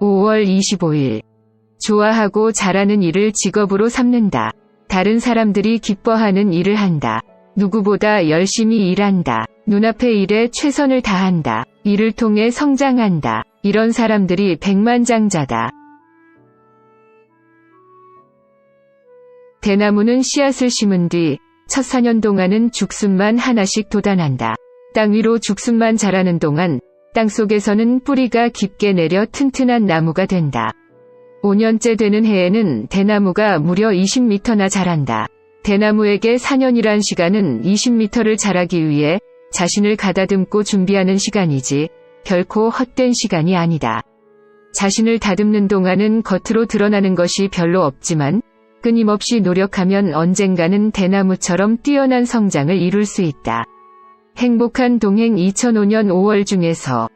5월 25일. 좋아하고 잘하는 일을 직업으로 삼는다. 다른 사람들이 기뻐하는 일을 한다. 누구보다 열심히 일한다. 눈앞의 일에 최선을 다한다. 이를 통해 성장한다. 이런 사람들이 백만장자다. 대나무는 씨앗을 심은 뒤 첫 4년 동안은 죽순만 하나씩 돋아난다. 땅 위로 죽순만 자라는 동안 땅 속에서는 뿌리가 깊게 내려 튼튼한 나무가 된다. 5년째 되는 해에는 대나무가 무려 20m나 자란다. 대나무에게 4년이란 시간은 20m를 자라기 위해 자신을 가다듬고 준비하는 시간이지 결코 헛된 시간이 아니다. 자신을 다듬는 동안은 겉으로 드러나는 것이 별로 없지만 끊임없이 노력하면 언젠가는 대나무처럼 뛰어난 성장을 이룰 수 있다. 행복한 동행 2005년 5월 중에서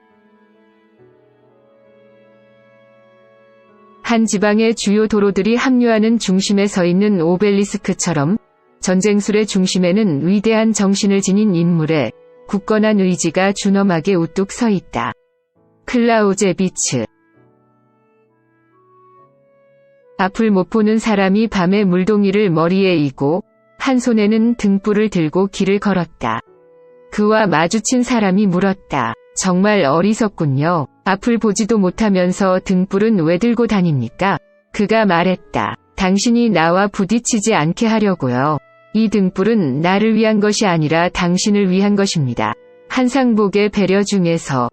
한 지방의 주요 도로들이 합류하는 중심에 서 있는 오벨리스크처럼 전쟁술의 중심에는 위대한 정신을 지닌 인물의 굳건한 의지가 준엄하게 우뚝 서 있다. 클라우제비츠 앞을 못 보는 사람이 밤에 물동이를 머리에 이고 한 손에는 등불을 들고 길을 걸었다. 그와 마주친 사람이 물었다. 정말 어리석군요. 앞을 보지도 못하면서 등불은 왜 들고 다닙니까? 그가 말했다. 당신이 나와 부딪히지 않게 하려고요. 이 등불은 나를 위한 것이 아니라 당신을 위한 것입니다. 한상복의 배려 중에서